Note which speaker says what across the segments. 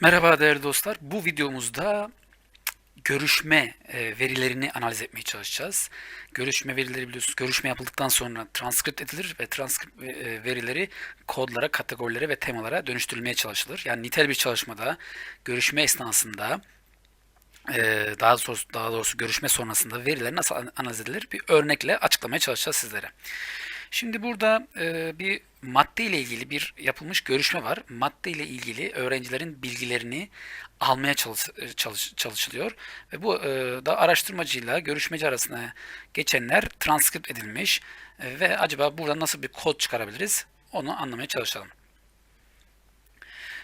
Speaker 1: Merhaba değerli dostlar. Bu videomuzda görüşme e, verilerini analiz etmeye çalışacağız. Görüşme verileri biliyorsunuz görüşme yapıldıktan sonra transkript edilir ve transkript e, verileri kodlara, kategorilere ve temalara dönüştürülmeye çalışılır. Yani nitel bir çalışmada görüşme esnasında e, daha doğrusu, daha doğrusu görüşme sonrasında veriler nasıl an- analiz edilir bir örnekle açıklamaya çalışacağız sizlere. Şimdi burada e, bir madde ile ilgili bir yapılmış görüşme var. Madde ile ilgili öğrencilerin bilgilerini almaya çalış, çalış- çalışılıyor ve bu e, da araştırmacıyla görüşmeci arasında geçenler transkript edilmiş E, ve acaba burada nasıl bir kod çıkarabiliriz onu anlamaya çalışalım.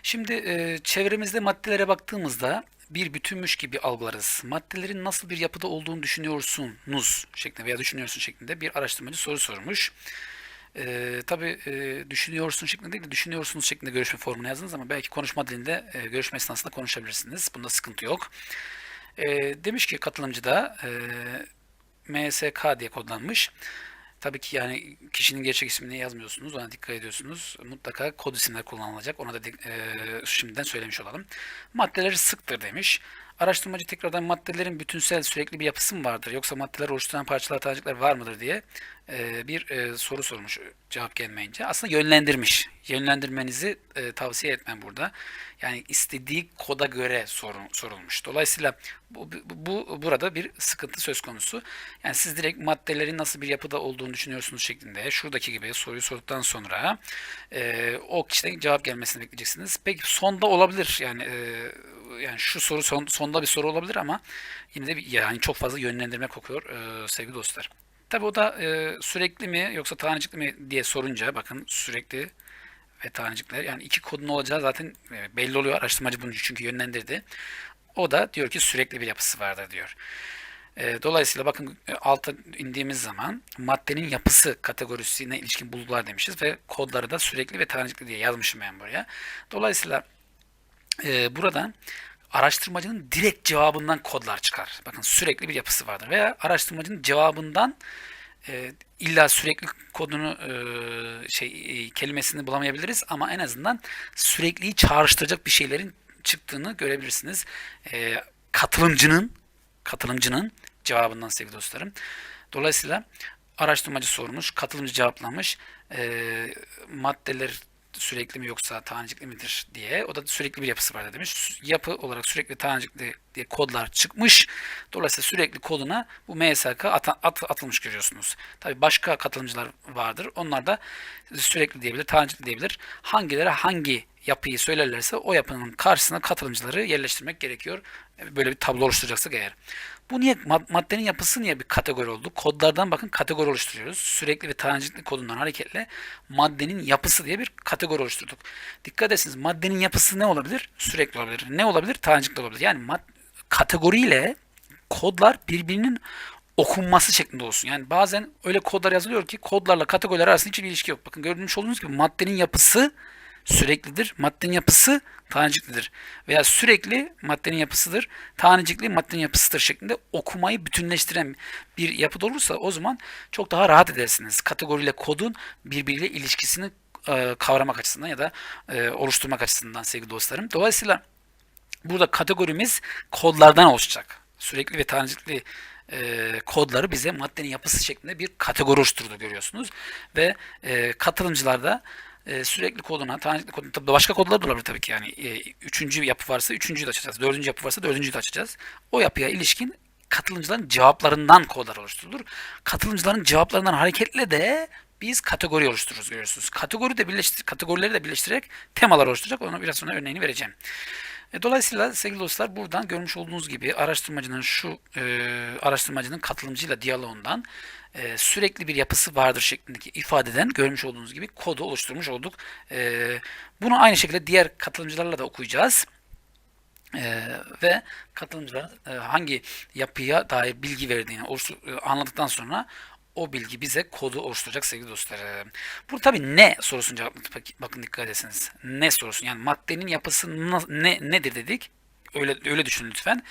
Speaker 1: Şimdi e, çevremizde maddelere baktığımızda bir bütünmüş gibi algılarız. Maddelerin nasıl bir yapıda olduğunu düşünüyorsunuz şeklinde veya düşünüyorsun şeklinde bir araştırmacı soru sormuş. E, tabii e, düşünüyorsun şeklinde değil de düşünüyorsunuz şeklinde görüşme formuna yazdınız ama belki konuşma dilinde e, görüşme esnasında konuşabilirsiniz. Bunda sıkıntı yok. E, demiş ki katılımcı da e, MSK diye kodlanmış. Tabii ki yani kişinin gerçek ismini yazmıyorsunuz. Ona dikkat ediyorsunuz. Mutlaka kod isimler kullanılacak. Ona da eee, şimdiden söylemiş olalım. Maddeleri sıktır demiş. Araştırmacı tekrardan maddelerin bütünsel sürekli bir yapısı mı vardır yoksa maddeler oluşturan parçalar tanecikler var mıdır diye eee, bir eee, soru sormuş cevap gelmeyince. Aslında yönlendirmiş. Yönlendirmenizi eee, tavsiye etmem burada. Yani istediği koda göre sorulmuş. Dolayısıyla bu, bu, bu- burada bir sıkıntı söz konusu. Yani siz direkt maddelerin nasıl bir yapıda olduğunu düşünüyorsunuz şeklinde şuradaki gibi soruyu sorduktan sonra e, o kişiden cevap gelmesini bekleyeceksiniz. Peki sonda olabilir yani e, yani şu soru son, sonda bir soru olabilir ama yine de bir, yani çok fazla yönlendirme kokuyor e, sevgili dostlar. Tabii o da e, sürekli mi yoksa tanecikli mi diye sorunca bakın sürekli ve tanecikler yani iki kodun olacağı zaten e, belli oluyor. Araştırmacı bunu çünkü yönlendirdi. O da diyor ki sürekli bir yapısı vardır diyor. E, dolayısıyla bakın e, alta indiğimiz zaman maddenin yapısı kategorisine ilişkin bulgular demişiz ve kodları da sürekli ve tanecikli diye yazmışım ben buraya. Dolayısıyla e, burada araştırmacının direkt cevabından kodlar çıkar. Bakın sürekli bir yapısı vardır veya araştırmacının cevabından e, illa sürekli kodunu e, şey e, kelimesini bulamayabiliriz ama en azından sürekliyi çağrıştıracak bir şeylerin çıktığını görebilirsiniz. E, katılımcının katılımcının cevabından sevgili dostlarım. Dolayısıyla araştırmacı sormuş, katılımcı cevaplamış. E, maddeler sürekli mi yoksa tanecikli midir diye. O da sürekli bir yapısı var demiş. Yapı olarak sürekli tanecikli diye kodlar çıkmış. Dolayısıyla sürekli koduna bu MSK at, at- atılmış görüyorsunuz. Tabii başka katılımcılar vardır. Onlar da sürekli diyebilir, tanecikli diyebilir. Hangileri hangi yapıyı söylerlerse o yapının karşısına katılımcıları yerleştirmek gerekiyor. Böyle bir tablo oluşturacaksak eğer. Bu niye mad- maddenin yapısı niye bir kategori oldu? Kodlardan bakın kategori oluşturuyoruz. Sürekli ve tanecikli kodundan hareketle maddenin yapısı diye bir kategori oluşturduk. Dikkat etsiniz maddenin yapısı ne olabilir? Sürekli olabilir. Ne olabilir? Tanecikli olabilir. Yani mad- kategoriyle kodlar birbirinin okunması şeklinde olsun. Yani bazen öyle kodlar yazılıyor ki kodlarla kategoriler arasında hiçbir ilişki yok. Bakın görmüş olduğunuz gibi maddenin yapısı süreklidir. Maddenin yapısı taneciklidir. Veya sürekli maddenin yapısıdır. Tanecikli maddenin yapısıdır şeklinde okumayı bütünleştiren bir yapıda olursa o zaman çok daha rahat edersiniz. Kategoriyle kodun birbiriyle ilişkisini e, kavramak açısından ya da e, oluşturmak açısından sevgili dostlarım. Dolayısıyla Burada kategorimiz kodlardan oluşacak. Sürekli ve tanecikli e, kodları bize maddenin yapısı şeklinde bir kategori oluşturdu görüyorsunuz. Ve e, katılımcılar da e, sürekli koduna, tanecikli koduna, tabii başka kodlar da olabilir tabii ki. Yani e, üçüncü yapı varsa üçüncüyü de açacağız. Dördüncü yapı varsa dördüncüyü de açacağız. O yapıya ilişkin katılımcıların cevaplarından kodlar oluşturulur. Katılımcıların cevaplarından hareketle de biz kategori oluştururuz görüyorsunuz. Kategori de birleştir, kategorileri de birleştirerek temalar oluşturacak. Onu biraz sonra örneğini vereceğim. E, Dolayısıyla sevgili dostlar buradan görmüş olduğunuz gibi araştırmacının şu e, araştırmacının katılımcıyla diyaloğundan e, sürekli bir yapısı vardır şeklindeki ifadeden görmüş olduğunuz gibi kodu oluşturmuş olduk. E, bunu aynı şekilde diğer katılımcılarla da okuyacağız. Ee, ve katılımcılar e, hangi yapıya dair bilgi verdiğini e, anladıktan sonra o bilgi bize kodu oluşturacak sevgili dostlarım. Burada tabii ne sorusunu cevapladık. Bak- Bakın dikkat ederseniz. Ne sorusu. Yani maddenin yapısı ne nedir dedik. Öyle öyle düşünün lütfen.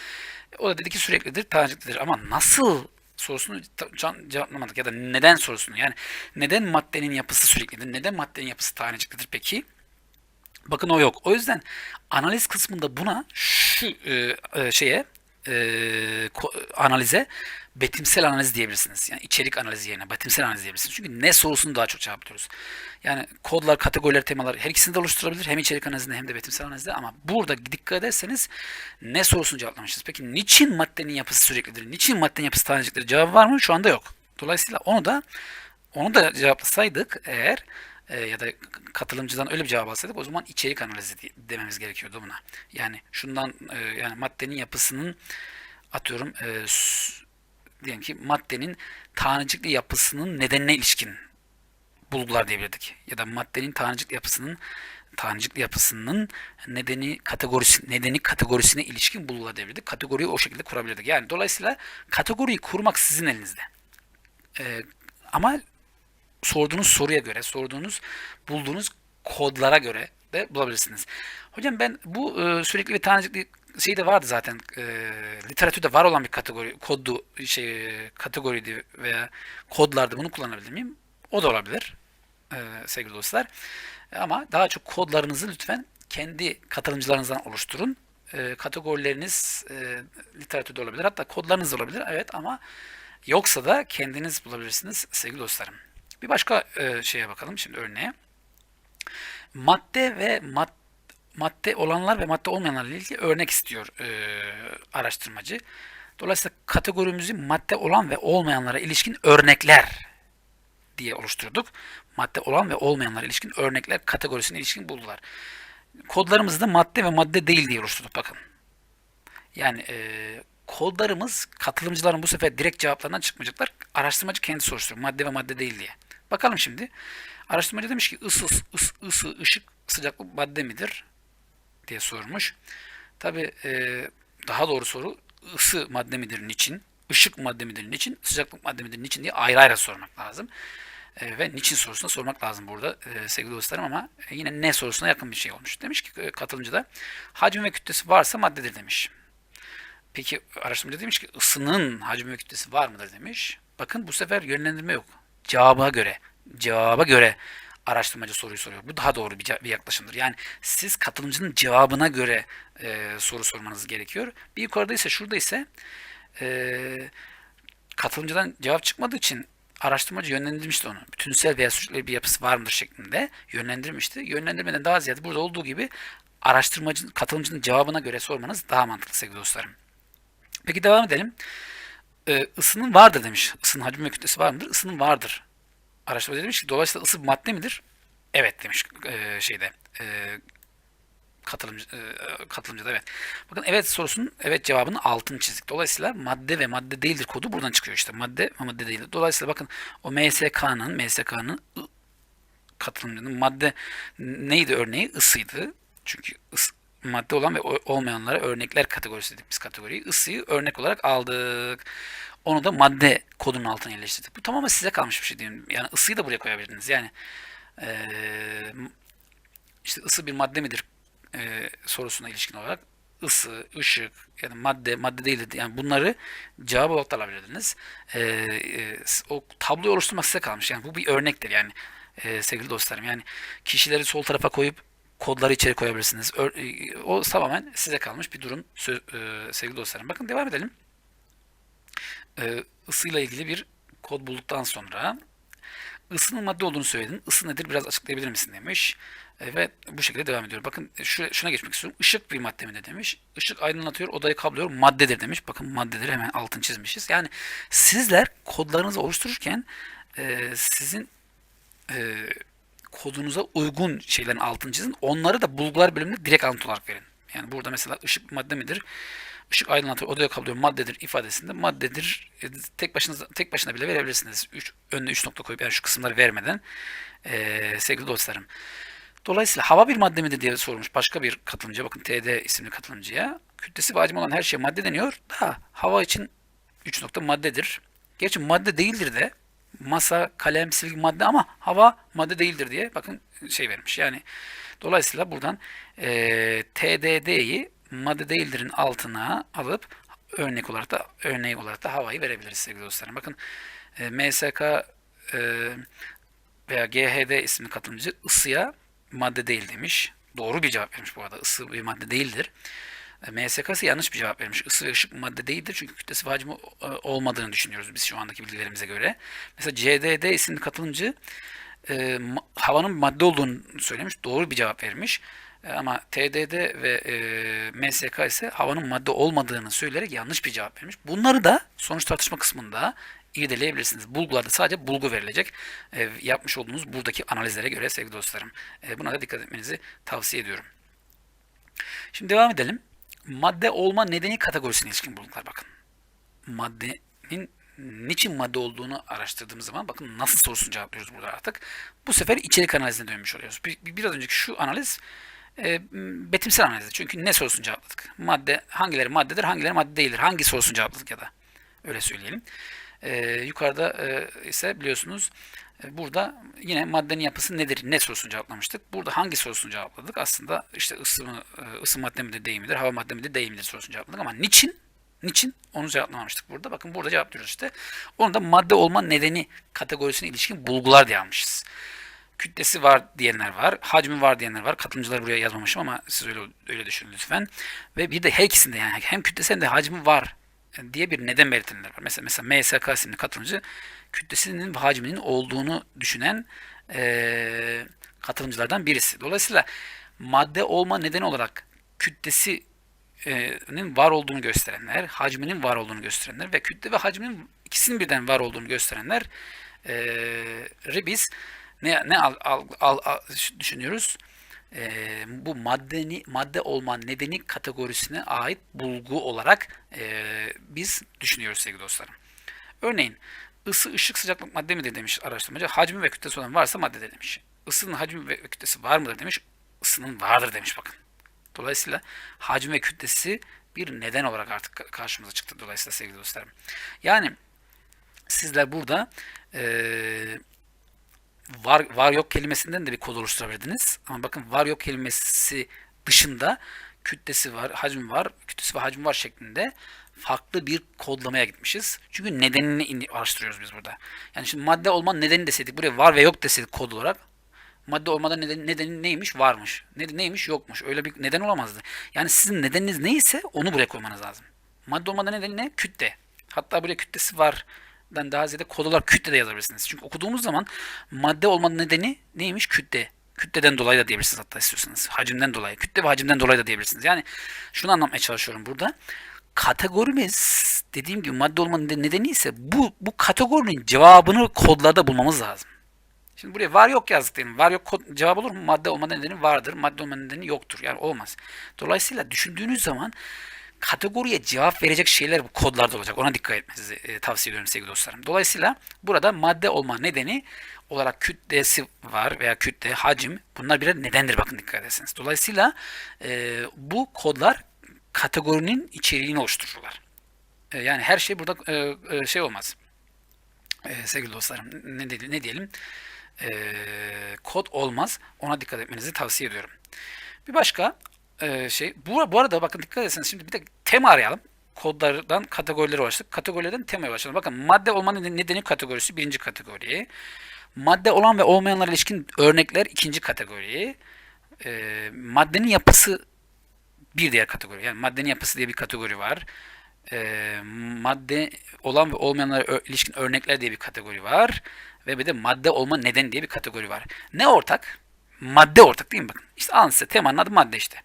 Speaker 1: O da dedi ki süreklidir, taneciklidir. Ama nasıl sorusunu cevaplamadık ya da neden sorusunu. Yani neden maddenin yapısı süreklidir? Neden maddenin yapısı taneciklidir peki? Bakın o yok. O yüzden analiz kısmında buna şu e, e, şeye e, analize betimsel analiz diyebilirsiniz. Yani içerik analizi yerine betimsel analiz diyebilirsiniz. Çünkü ne sorusunu daha çok cevaplıyoruz. Yani kodlar, kategoriler, temalar her ikisini de oluşturabilir. Hem içerik analizinde hem de betimsel analizde ama burada dikkat ederseniz ne sorusunu cevaplamışız. Peki niçin maddenin yapısı süreklidir? Niçin maddenin yapısı tanecikleri cevabı var mı? Şu anda yok. Dolayısıyla onu da onu da cevaplasaydık eğer e, ya da katılımcıdan öyle bir cevap alsaydık o zaman içerik analizi dememiz gerekiyordu buna. Yani şundan e, yani maddenin yapısının atıyorum e, diyelim ki maddenin tanecikli yapısının nedenine ilişkin bulgular diyebilirdik. Ya da maddenin tanecikli yapısının tanecikli yapısının nedeni kategorisi nedeni kategorisine ilişkin bulgular diyebilirdik. Kategoriyi o şekilde kurabilirdik. Yani dolayısıyla kategoriyi kurmak sizin elinizde. E, ama sorduğunuz soruya göre, sorduğunuz, bulduğunuz kodlara göre de bulabilirsiniz. Hocam ben bu e, sürekli ve tanecikli şey de vardı zaten. E, literatürde var olan bir kategori, koddu şey e, kategoriydi veya kodlardı. Bunu kullanabilir miyim? O da olabilir. E, sevgili dostlar. Ama daha çok kodlarınızı lütfen kendi katılımcılarınızdan oluşturun. E, kategorileriniz e, literatürde olabilir. Hatta kodlarınız olabilir. Evet ama yoksa da kendiniz bulabilirsiniz sevgili dostlarım. Bir başka e, şeye bakalım şimdi örneğe. Madde ve mad madde olanlar ve madde olmayanlarla ilgili örnek istiyor e, araştırmacı. Dolayısıyla kategorimizi madde olan ve olmayanlara ilişkin örnekler diye oluşturduk. Madde olan ve olmayanlara ilişkin örnekler kategorisine ilişkin buldular. Kodlarımızı da madde ve madde değil diye oluşturduk bakın. Yani e, kodlarımız katılımcıların bu sefer direkt cevaplarından çıkmayacaklar. Araştırmacı kendisi oluşturuyor. Madde ve madde değil diye. Bakalım şimdi. Araştırmacı demiş ki ısı, ısı, ısı ışık, sıcaklık madde midir? Diye sormuş. Tabi e, daha doğru soru ısı madde midir niçin? Işık madde midir niçin? Sıcaklık madde midir niçin diye ayrı ayrı sormak lazım. E, ve niçin sorusuna sormak lazım burada e, sevgili dostlarım ama yine ne sorusuna yakın bir şey olmuş. Demiş ki e, katılımcı da hacim ve kütlesi varsa maddedir demiş. Peki araştırmacı demiş ki ısının hacim ve kütlesi var mıdır demiş. Bakın bu sefer yönlendirme yok. Cevaba göre, cevaba göre araştırmacı soruyu soruyor. Bu daha doğru bir, bir yaklaşımdır. Yani siz katılımcının cevabına göre e, soru sormanız gerekiyor. Bir yukarıda ise şurada ise e, katılımcıdan cevap çıkmadığı için araştırmacı yönlendirmişti onu. Bütünsel veya sürekli bir yapısı var mıdır şeklinde yönlendirmişti. Yönlendirmeden daha ziyade burada olduğu gibi araştırmacı, katılımcının cevabına göre sormanız daha mantıklı sevgili dostlarım. Peki devam edelim. Ee, ısının vardır demiş. Isının hacmi ve kütlesi var mıdır? Isının vardır. Araştırmacı demiş ki dolayısıyla ısı bir madde midir? Evet demiş e, şeyde e, katılımcı e, katılımcı da evet. Bakın evet sorusunun evet cevabını altın çizdik. Dolayısıyla madde ve madde değildir kodu buradan çıkıyor işte. Madde ve madde değildir. Dolayısıyla bakın o MSK'nın MSK'nın katılımcının madde neydi örneği? Isıydı. Çünkü ısı, madde olan ve olmayanlara örnekler kategorisi dedik biz kategoriyi. Isıyı örnek olarak aldık. Onu da madde kodunun altına yerleştirdik. Bu tamamen size kalmış bir şey diyeyim. Yani ısıyı da buraya koyabilirdiniz. Yani ee, işte ısı bir madde midir e, sorusuna ilişkin olarak ısı, ışık yani madde, madde değil yani bunları cevap olarak da alabilirdiniz. E, e, o tabloyu oluşturmak size kalmış. Yani bu bir örnektir yani e, sevgili dostlarım. Yani kişileri sol tarafa koyup kodları içeri koyabilirsiniz. O tamamen size kalmış bir durum sevgili dostlarım. Bakın devam edelim. Isıyla ilgili bir kod bulduktan sonra ısının madde olduğunu söyledin. Isı nedir biraz açıklayabilir misin demiş. Ve bu şekilde devam ediyor. Bakın şuna, şuna geçmek istiyorum. Işık bir madde mi de demiş. Işık aydınlatıyor, odayı kaplıyor. Maddedir demiş. Bakın maddedir hemen altın çizmişiz. Yani sizler kodlarınızı oluştururken sizin kodunuza uygun şeylerin altını çizin. Onları da bulgular bölümünde direkt alıntı olarak verin. Yani burada mesela ışık madde midir? Işık aydınlatıyor, odaya kaplıyor, maddedir ifadesinde maddedir e, tek başına tek başına bile verebilirsiniz. Üç, önüne 3 nokta koyup yani şu kısımları vermeden ee, sevgili dostlarım. Dolayısıyla hava bir madde midir diye sormuş başka bir katılımcıya. Bakın TD isimli katılımcıya. Kütlesi ve hacmi olan her şey madde deniyor. Da hava için 3 nokta maddedir. Gerçi madde değildir de masa, kalem, silgi madde ama hava madde değildir diye bakın şey vermiş. Yani dolayısıyla buradan e, TDD'yi madde değildirin altına alıp örnek olarak da örneği olarak da havayı verebiliriz sevgili dostlarım. Bakın e, MSK e, veya GHD isimli katılımcı ısıya madde değil demiş. Doğru bir cevap vermiş bu arada. Isı bir madde değildir. E, MSK ise yanlış bir cevap vermiş. Isı ışık madde değildir çünkü kütlesi ve hacmi olmadığını düşünüyoruz biz şu andaki bilgilerimize göre. Mesela CDD isimli katılımcı e, havanın madde olduğunu söylemiş. Doğru bir cevap vermiş. E, ama TDD ve e, MSK ise havanın madde olmadığını söyleyerek yanlış bir cevap vermiş. Bunları da sonuç tartışma kısmında irdeleyebilirsiniz. Bulgularda sadece bulgu verilecek. E, yapmış olduğunuz buradaki analizlere göre sevgili dostlarım. E, buna da dikkat etmenizi tavsiye ediyorum. Şimdi devam edelim. Madde olma nedeni kategorisine ilişkin bulgular bakın. Maddenin niçin madde olduğunu araştırdığımız zaman bakın nasıl sorusunu cevaplıyoruz burada artık. Bu sefer içerik analizine dönmüş oluyoruz. Bir- bir- Biraz önceki şu analiz e, betimsel analizdi. Çünkü ne sorusunu cevapladık? Madde hangileri maddedir, hangileri madde değildir? Hangi sorusunu cevapladık ya da öyle söyleyelim. E, yukarıda e, ise biliyorsunuz e, burada yine maddenin yapısı nedir, ne sorusunu cevaplamıştık. Burada hangi sorusunu cevapladık? Aslında işte ısı, mı, e, ısı madde midir, değil midir, hava madde midir, değil midir sorusunu cevapladık. Ama niçin? Niçin? Onu cevaplamamıştık burada. Bakın burada cevaplıyoruz işte. Onu da madde olma nedeni kategorisine ilişkin bulgular diye almışız. Kütlesi var diyenler var, hacmi var diyenler var. Katılımcılar buraya yazmamışım ama siz öyle öyle düşünün lütfen. Ve bir de her ikisinde yani hem kütlesi hem de hacmi var diye bir neden belirtenler var. Mesela mesela MSK isimli katılımcı kütlesinin ve hacminin olduğunu düşünen eee, katılımcılardan birisi. Dolayısıyla madde olma nedeni olarak kütlesinin var olduğunu gösterenler, hacminin var olduğunu gösterenler ve kütle ve hacminin ikisinin birden var olduğunu gösterenler eee biz ne ne al, al, al, al- düşünüyoruz? Eee, bu maddeni madde olma nedeni kategorisine ait bulgu olarak eee, biz düşünüyoruz sevgili dostlarım. Örneğin ısı, ışık, sıcaklık madde midir demiş araştırmacı. Hacmi ve kütlesi olan varsa maddedir demiş. Isının hacmi ve kütlesi var mıdır demiş. Isının vardır demiş bakın. Dolayısıyla hacmi ve kütlesi bir neden olarak artık ka- karşımıza çıktı dolayısıyla sevgili dostlarım. Yani sizler burada eee, var var yok kelimesinden de bir kod oluşturabilirdiniz. Ama bakın var yok kelimesi dışında kütlesi var, hacmi var, kütlesi ve hacmi var şeklinde farklı bir kodlamaya gitmişiz. Çünkü nedenini in- araştırıyoruz biz burada. Yani şimdi madde olma nedeni deseydik, buraya var ve yok deseydik kod olarak madde olmadan neden, nedeni neymiş? Varmış. Ne, neymiş? Yokmuş. Öyle bir neden olamazdı. Yani sizin nedeniniz neyse onu buraya koymanız lazım. Madde olmadan nedeni ne? Kütle. Hatta buraya kütlesi var den daha ziyade kod olarak kütle de yazabilirsiniz. Çünkü okuduğumuz zaman madde olmanın nedeni neymiş? Kütle. Kütleden dolayı da diyebilirsiniz hatta istiyorsanız. Hacimden dolayı. Kütle ve hacimden dolayı da diyebilirsiniz. Yani şunu anlatmaya çalışıyorum burada. Kategorimiz dediğim gibi madde olmanın nedeni ise bu, bu kategorinin cevabını kodlarda bulmamız lazım. Şimdi buraya var yok yazdık diyelim. Var yok cevap olur mu? Madde olma nedeni vardır. Madde olma nedeni yoktur. Yani olmaz. Dolayısıyla düşündüğünüz zaman kategoriye cevap verecek şeyler bu kodlarda olacak. Ona dikkat etmenizi e, tavsiye ediyorum sevgili dostlarım. Dolayısıyla burada madde olma nedeni olarak kütlesi var veya kütle, hacim bunlar birer nedendir bakın dikkat ederseniz. Dolayısıyla e, bu kodlar kategorinin içeriğini oluştururlar. E, yani her şey burada e, e, şey olmaz. E, sevgili dostlarım ne, ne diyelim? E, kod olmaz. Ona dikkat etmenizi tavsiye ediyorum. Bir başka e, şey. Bu, bu arada bakın dikkat etseniz şimdi bir de tema arayalım. Kodlardan kategorilere ulaştık. Kategorilerden temaya ulaşalım. Bakın madde olmanın nedeni kategorisi birinci kategori. Madde olan ve olmayanlara ilişkin örnekler ikinci kategori. E, maddenin yapısı bir diğer kategori. Yani maddenin yapısı diye bir kategori var. E, madde olan ve olmayanlara ilişkin örnekler diye bir kategori var. Ve bir de madde olma neden diye bir kategori var. Ne ortak? Madde ortak değil mi? Bakın. İşte alın size temanın adı madde işte.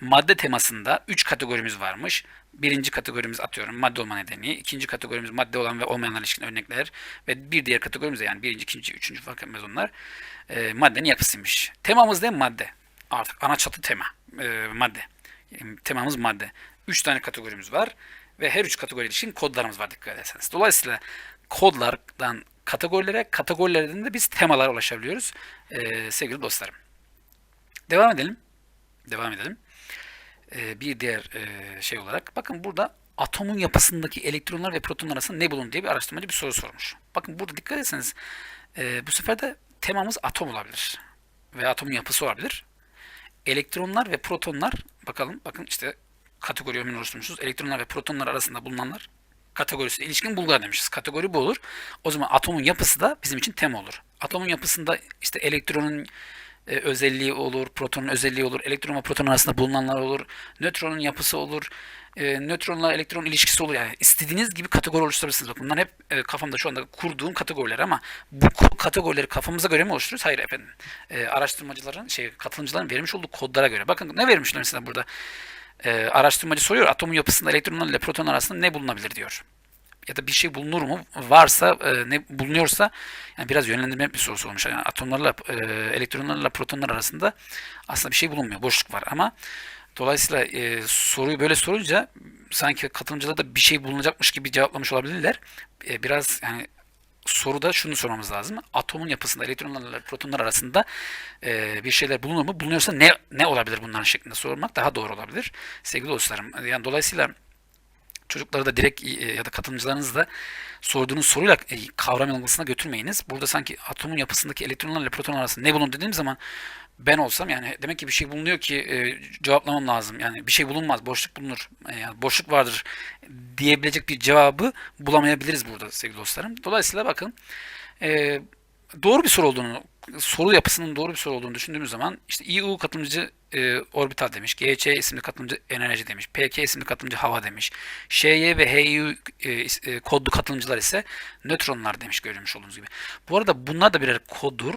Speaker 1: Madde temasında 3 kategorimiz varmış. Birinci kategorimiz atıyorum madde olma nedeni. ikinci kategorimiz madde olan ve olmayanlar ilişkin örnekler. Ve bir diğer kategorimiz de yani birinci, ikinci, üçüncü fark etmez onlar. E, maddenin yapısıymış. Temamız ne? Madde. Artık ana çatı tema. E, madde. Temamız madde. 3 tane kategorimiz var. Ve her üç kategori ilişkin kodlarımız var dikkat ederseniz. Dolayısıyla kodlardan kategorilere, kategorilerden de biz temalara ulaşabiliyoruz. E, sevgili dostlarım. Devam edelim. Devam edelim. Ee, bir diğer e, şey olarak bakın burada atomun yapısındaki elektronlar ve protonlar arasında ne bulunur diye bir araştırmacı bir soru sormuş. Bakın burada dikkat etseniz e, bu sefer de temamız atom olabilir veya atomun yapısı olabilir. Elektronlar ve protonlar bakalım bakın işte kategori ömrünü oluşturmuşuz. Elektronlar ve protonlar arasında bulunanlar kategorisi ilişkin bulgular demişiz. Kategori bu olur. O zaman atomun yapısı da bizim için tema olur. Atomun yapısında işte elektronun e, özelliği olur, protonun özelliği olur, elektron ve proton arasında bulunanlar olur, nötronun yapısı olur, e, nötronla elektron ilişkisi olur. Yani istediğiniz gibi kategori oluşturabilirsiniz. Bakın bunlar hep e, kafamda şu anda kurduğum kategoriler ama bu kategorileri kafamıza göre mi oluşturuyoruz? Hayır efendim. E, araştırmacıların, şey katılımcıların vermiş olduğu kodlara göre. Bakın ne vermişler mesela burada? E, araştırmacı soruyor atomun yapısında elektronlar ile proton arasında ne bulunabilir diyor ya da bir şey bulunur mu? Varsa e, ne bulunuyorsa yani biraz yönlendirme bir sorusu olmuş. Yani atomlarla e, elektronlarla protonlar arasında aslında bir şey bulunmuyor. Boşluk var ama dolayısıyla e, soruyu böyle sorunca sanki katılımcılar da bir şey bulunacakmış gibi cevaplamış olabilirler. E, biraz yani soruda şunu sormamız lazım. Atomun yapısında elektronlarla protonlar arasında e, bir şeyler bulunur mu? Bulunuyorsa ne ne olabilir bunların şeklinde sormak daha doğru olabilir. Sevgili dostlarım. Yani dolayısıyla çocukları da direkt e, ya da katılımcılarınızı da sorduğunuz soruyla e, kavram yanılgısına götürmeyiniz. Burada sanki atomun yapısındaki elektronlarla proton arasında ne bulunur dediğim zaman ben olsam yani demek ki bir şey bulunuyor ki e, cevaplamam lazım. Yani bir şey bulunmaz, boşluk bulunur. E, yani boşluk vardır diyebilecek bir cevabı bulamayabiliriz burada sevgili dostlarım. Dolayısıyla bakın e, doğru bir soru olduğunu, soru yapısının doğru bir soru olduğunu düşündüğümüz zaman işte IU katılımcı e, orbital demiş, GC isimli katılımcı enerji demiş, PK isimli katılımcı hava demiş, SY ve HU e, e, kodlu katılımcılar ise nötronlar demiş görülmüş olduğunuz gibi. Bu arada bunlar da birer koddur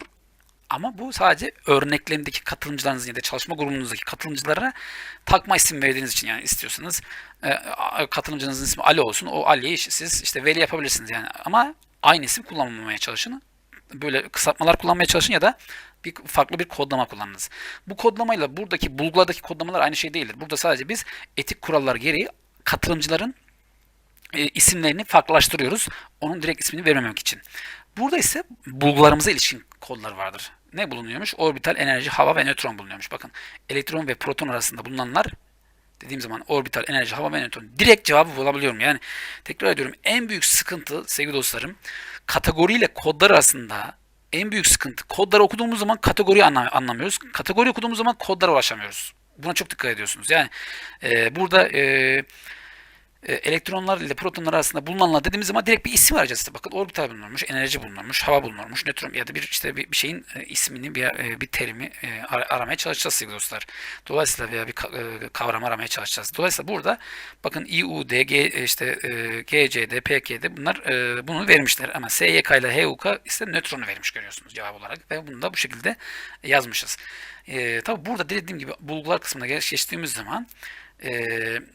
Speaker 1: ama bu sadece örneklerindeki katılımcılarınızın ya da çalışma grubunuzdaki katılımcılara takma isim verdiğiniz için yani istiyorsanız e, katılımcınızın ismi Ali olsun. O Ali'yi siz işte Veli yapabilirsiniz yani ama aynı isim kullanmamaya çalışın böyle kısaltmalar kullanmaya çalışın ya da bir farklı bir kodlama kullanınız. Bu kodlamayla buradaki bulgulardaki kodlamalar aynı şey değildir. Burada sadece biz etik kurallar gereği katılımcıların e, isimlerini farklılaştırıyoruz. Onun direkt ismini vermemek için. Burada ise bulgularımıza ilişkin kodlar vardır. Ne bulunuyormuş? Orbital enerji, hava ve nötron bulunuyormuş. Bakın elektron ve proton arasında bulunanlar dediğim zaman orbital enerji, hava ve nötron direkt cevabı bulabiliyorum. Yani tekrar ediyorum en büyük sıkıntı sevgili dostlarım kategoriyle kodlar arasında en büyük sıkıntı kodları okuduğumuz zaman kategoriyi anlamıyoruz. Kategori okuduğumuz zaman kodlara ulaşamıyoruz. Buna çok dikkat ediyorsunuz. Yani e, burada e, elektronlar ile protonlar arasında bulunanlar dediğimiz zaman direkt bir isim arayacağız. İşte bakın orbital bulunurmuş, enerji bulunurmuş, hava bulunurmuş, nötron ya da bir işte bir, bir şeyin e, ismini bir e, bir terimi e, aramaya çalışacağız sevgili dostlar. Dolayısıyla veya bir e, kavram aramaya çalışacağız. Dolayısıyla burada bakın IUD, G, e, işte e, GCD, PKD bunlar e, bunu vermişler ama SYK ile HUK ise nötronu vermiş görüyorsunuz cevap olarak ve bunu da bu şekilde yazmışız. E, tabi burada dediğim gibi bulgular kısmına geçtiğimiz zaman e,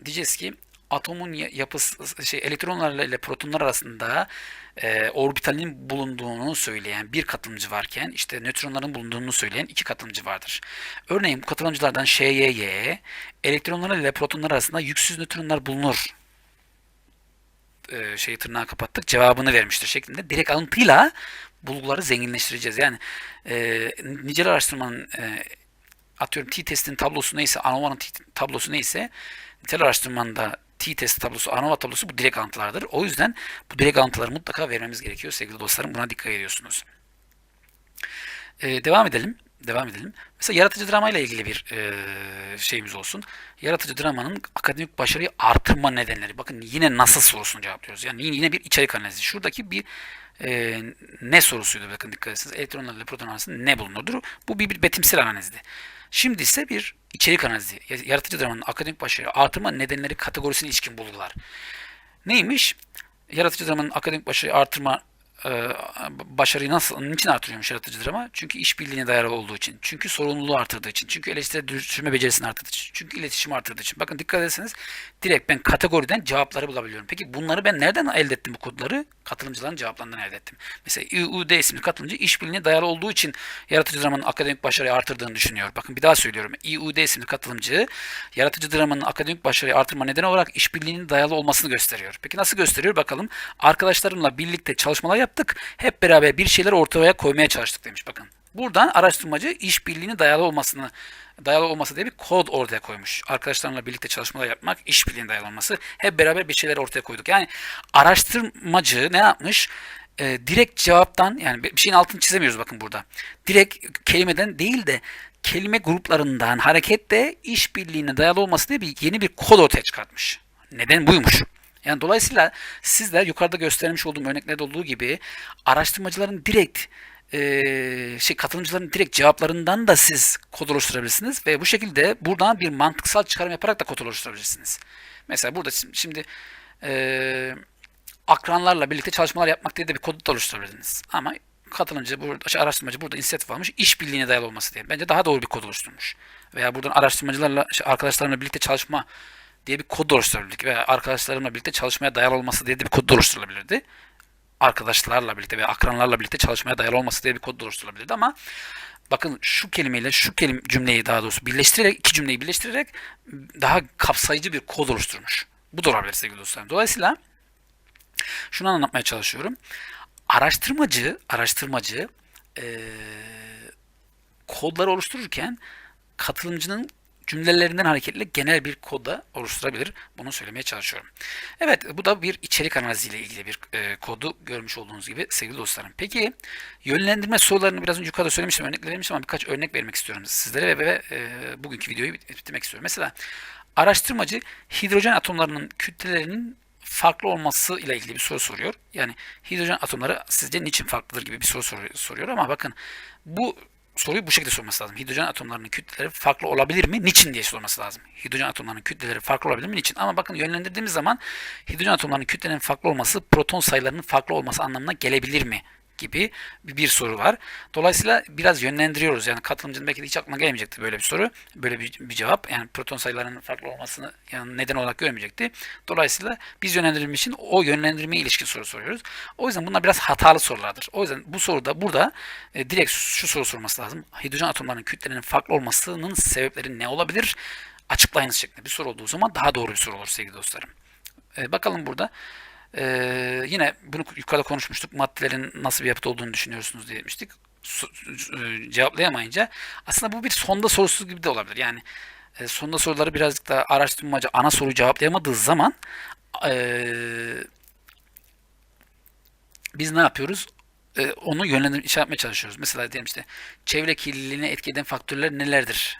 Speaker 1: diyeceğiz ki atomun yapısı şey elektronlarla ile protonlar arasında e, orbitalin bulunduğunu söyleyen bir katılımcı varken işte nötronların bulunduğunu söyleyen iki katılımcı vardır. Örneğin bu katılımcılardan ŞYY elektronlar ile protonlar arasında yüksüz nötronlar bulunur e, şeyi tırnağı kapattık cevabını vermiştir şeklinde direkt alıntıyla bulguları zenginleştireceğiz. Yani e, nicel araştırmanın e, atıyorum t-testin tablosu neyse, ANOVA'nın tablosu neyse nitel araştırmanda t-test tablosu, ANOVA tablosu bu direkt alıntılardır. O yüzden bu direkt alıntıları mutlaka vermemiz gerekiyor sevgili dostlarım. Buna dikkat ediyorsunuz. Ee, devam edelim. Devam edelim. Mesela yaratıcı drama ile ilgili bir e, şeyimiz olsun. Yaratıcı dramanın akademik başarıyı artırma nedenleri. Bakın yine nasıl sorusunu cevaplıyoruz. Yani yine bir içerik analizi. Şuradaki bir e, ne sorusuydu bakın dikkat etsiniz. Elektronlar ile proton arasında ne bulunurdur? Bu bir, bir betimsel analizdi. Şimdi ise bir içerik analizi. Yaratıcı dramanın akademik başarı artırma nedenleri kategorisine ilişkin bulgular. Neymiş? Yaratıcı dramanın akademik başarı artırma başarıyı nasıl, niçin artırıyormuş yaratıcı drama? Çünkü işbirliğine dayalı olduğu için. Çünkü sorumluluğu artırdığı için. Çünkü eleştiri becerisini artırdığı için. Çünkü iletişimi artırdığı için. Bakın dikkat ederseniz direkt ben kategoriden cevapları bulabiliyorum. Peki bunları ben nereden elde ettim bu kodları? Katılımcıların cevaplarından elde ettim. Mesela IUD isimli katılımcı işbirliğine dayalı olduğu için yaratıcı dramanın akademik başarıyı artırdığını düşünüyor. Bakın bir daha söylüyorum. IUD isimli katılımcı yaratıcı dramanın akademik başarıyı artırma nedeni olarak işbirliğinin dayalı olmasını gösteriyor. Peki nasıl gösteriyor? Bakalım. Arkadaşlarımla birlikte çalışmalar yaptık. Hep beraber bir şeyler ortaya koymaya çalıştık demiş. Bakın. Buradan araştırmacı işbirliğine dayalı olmasını dayalı olması diye bir kod ortaya koymuş. Arkadaşlarımla birlikte çalışmalar yapmak, işbirliğine dayalı olması. Hep beraber bir şeyler ortaya koyduk. Yani araştırmacı ne yapmış? Ee, direkt cevaptan yani bir şeyin altını çizemiyoruz bakın burada. Direkt kelimeden değil de kelime gruplarından hareketle işbirliğine dayalı olması diye bir yeni bir kod ortaya çıkartmış. Neden buymuş? Yani dolayısıyla sizler yukarıda göstermiş olduğum örneklerde olduğu gibi araştırmacıların direkt e, şey katılımcıların direkt cevaplarından da siz kod oluşturabilirsiniz ve bu şekilde buradan bir mantıksal çıkarım yaparak da kod oluşturabilirsiniz. Mesela burada şim- şimdi e, akranlarla birlikte çalışmalar yapmak diye de bir kod da oluşturabilirsiniz. Ama katılımcı burada, şey, araştırmacı burada inisiyatif almış, işbirliğine dayalı olması diye. Bence daha doğru bir kod oluşturmuş. Veya buradan araştırmacılarla, şey, arkadaşlarımla birlikte çalışma diye bir kod oluşturabilirdik. Veya arkadaşlarımla birlikte çalışmaya dayalı olması diye bir kod oluşturulabilirdi arkadaşlarla birlikte veya akranlarla birlikte çalışmaya dayalı olması diye bir kod oluşturulabilirdi ama bakın şu kelimeyle şu kelime cümleyi daha doğrusu birleştirerek iki cümleyi birleştirerek daha kapsayıcı bir kod oluşturmuş. Bu da olabilir sevgili dostlarım. Dolayısıyla şunu anlatmaya çalışıyorum. Araştırmacı, araştırmacı eee, kodları oluştururken katılımcının cümlelerinden hareketle genel bir koda oluşturabilir. Bunu söylemeye çalışıyorum. Evet bu da bir içerik analiziyle ilgili bir e, kodu görmüş olduğunuz gibi sevgili dostlarım. Peki yönlendirme sorularını biraz önce yukarıda söylemiştim, örnek vermiştim ama birkaç örnek vermek istiyorum sizlere ve, ve e, bugünkü videoyu bit- bitirmek istiyorum. Mesela araştırmacı hidrojen atomlarının kütlelerinin farklı olması ile ilgili bir soru soruyor. Yani hidrojen atomları sizce niçin farklıdır gibi bir soru soruyor, soruyor ama bakın bu soruyu bu şekilde sorması lazım. Hidrojen atomlarının kütleleri farklı olabilir mi? Niçin diye sorması lazım. Hidrojen atomlarının kütleleri farklı olabilir mi? Niçin? Ama bakın yönlendirdiğimiz zaman hidrojen atomlarının kütlelerinin farklı olması proton sayılarının farklı olması anlamına gelebilir mi? Gibi bir, soru var. Dolayısıyla biraz yönlendiriyoruz. Yani katılımcının belki de hiç aklına gelmeyecekti böyle bir soru. Böyle bir, bir cevap. Yani proton sayılarının farklı olmasını yani neden olarak görmeyecekti. Dolayısıyla biz yönlendirilmiş için o yönlendirmeye ilişkin soru soruyoruz. O yüzden bunlar biraz hatalı sorulardır. O yüzden bu soruda burada e, direkt şu soru sorması lazım. Hidrojen atomlarının kütlelerinin farklı olmasının sebepleri ne olabilir? Açıklayınız şeklinde bir soru olduğu zaman daha doğru bir soru olur sevgili dostlarım. E, bakalım burada. Ee, yine bunu yukarıda konuşmuştuk. Maddelerin nasıl bir yapıda olduğunu düşünüyorsunuz diye demiştik. E, cevaplayamayınca aslında bu bir sonda sorusu gibi de olabilir. Yani e, sonda soruları birazcık daha araştırmacı ana soruyu cevaplayamadığı zaman e, biz ne yapıyoruz? E, onu yönlendir şey çalışıyoruz. Mesela diyelim işte çevre kirliliğine etki eden faktörler nelerdir?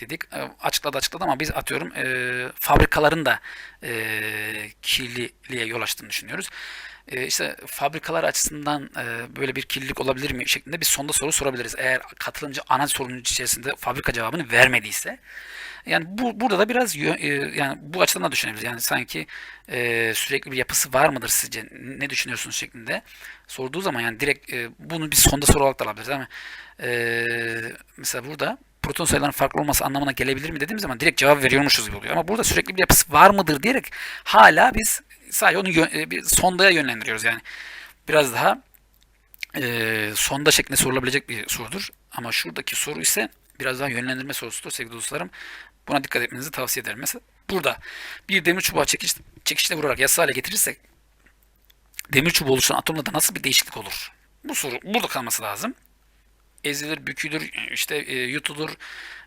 Speaker 1: Dedik. E, Açıkladı açıkladı ama biz atıyorum e, fabrikaların da e, kirliliğe yol açtığını düşünüyoruz. E, işte fabrikalar açısından e, böyle bir kirlilik olabilir mi şeklinde bir sonda soru sorabiliriz. Eğer katılımcı ana sorunun içerisinde fabrika cevabını vermediyse. Yani bu burada da biraz e, yani bu açıdan da düşünebiliriz. Yani sanki e, sürekli bir yapısı var mıdır sizce? Ne düşünüyorsunuz şeklinde sorduğu zaman yani direkt e, bunu bir sonda soru olarak da alabiliriz ama e, mesela burada proton sayılarının farklı olması anlamına gelebilir mi dediğimiz zaman direkt cevap veriyormuşuz gibi oluyor. Ama burada sürekli bir yapısı var mıdır diyerek hala biz sadece onu yö- e, bir sondaya yönlendiriyoruz. Yani biraz daha e, sonda şeklinde sorulabilecek bir sorudur. Ama şuradaki soru ise biraz daha yönlendirme sorusudur sevgili dostlarım. Buna dikkat etmenizi tavsiye ederim. Mesela burada bir demir çubuğa çekiş, çekişle vurarak yassı hale getirirsek demir çubuğu oluşan atomlarda nasıl bir değişiklik olur? Bu soru burada kalması lazım ezilir, bükülür, işte e, yutulur,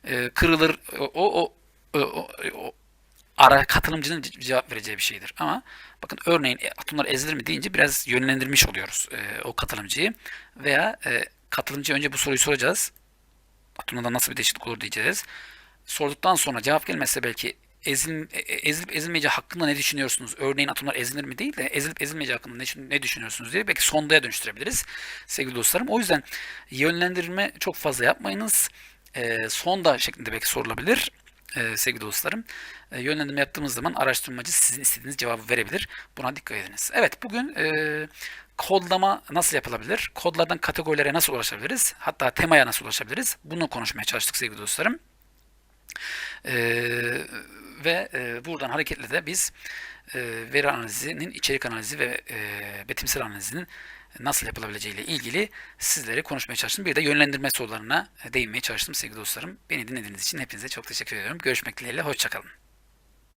Speaker 1: e, kırılır. O, o, o, o, o ara katılımcının ce- cevap vereceği bir şeydir. Ama bakın örneğin e, atomlar ezilir mi deyince biraz yönlendirmiş oluyoruz e, o katılımcıyı. Veya e, katılımcıya önce bu soruyu soracağız. Atomlarda nasıl bir değişiklik olur diyeceğiz. Sorduktan sonra cevap gelmezse belki ezil, e- e- ezilip ezilmeyeceği hakkında ne düşünüyorsunuz? Örneğin atomlar ezilir mi değil de ezilip ezilmeyeceği hakkında ne, ne düşünüyorsunuz diye belki sondaya dönüştürebiliriz sevgili dostlarım. O yüzden yönlendirme çok fazla yapmayınız. E, sonda şeklinde belki sorulabilir e, sevgili dostlarım. E, yönlendirme yaptığımız zaman araştırmacı sizin istediğiniz cevabı verebilir. Buna dikkat ediniz. Evet bugün e, kodlama nasıl yapılabilir? Kodlardan kategorilere nasıl ulaşabiliriz? Hatta temaya nasıl ulaşabiliriz? Bunu konuşmaya çalıştık sevgili dostlarım. Ee, ve e, buradan hareketle de biz e, veri analizinin, içerik analizi ve e, betimsel analizinin nasıl yapılabileceği ile ilgili sizlere konuşmaya çalıştım. Bir de yönlendirme sorularına değinmeye çalıştım sevgili dostlarım. Beni dinlediğiniz için hepinize çok teşekkür ediyorum. Görüşmek dileğiyle, hoşçakalın.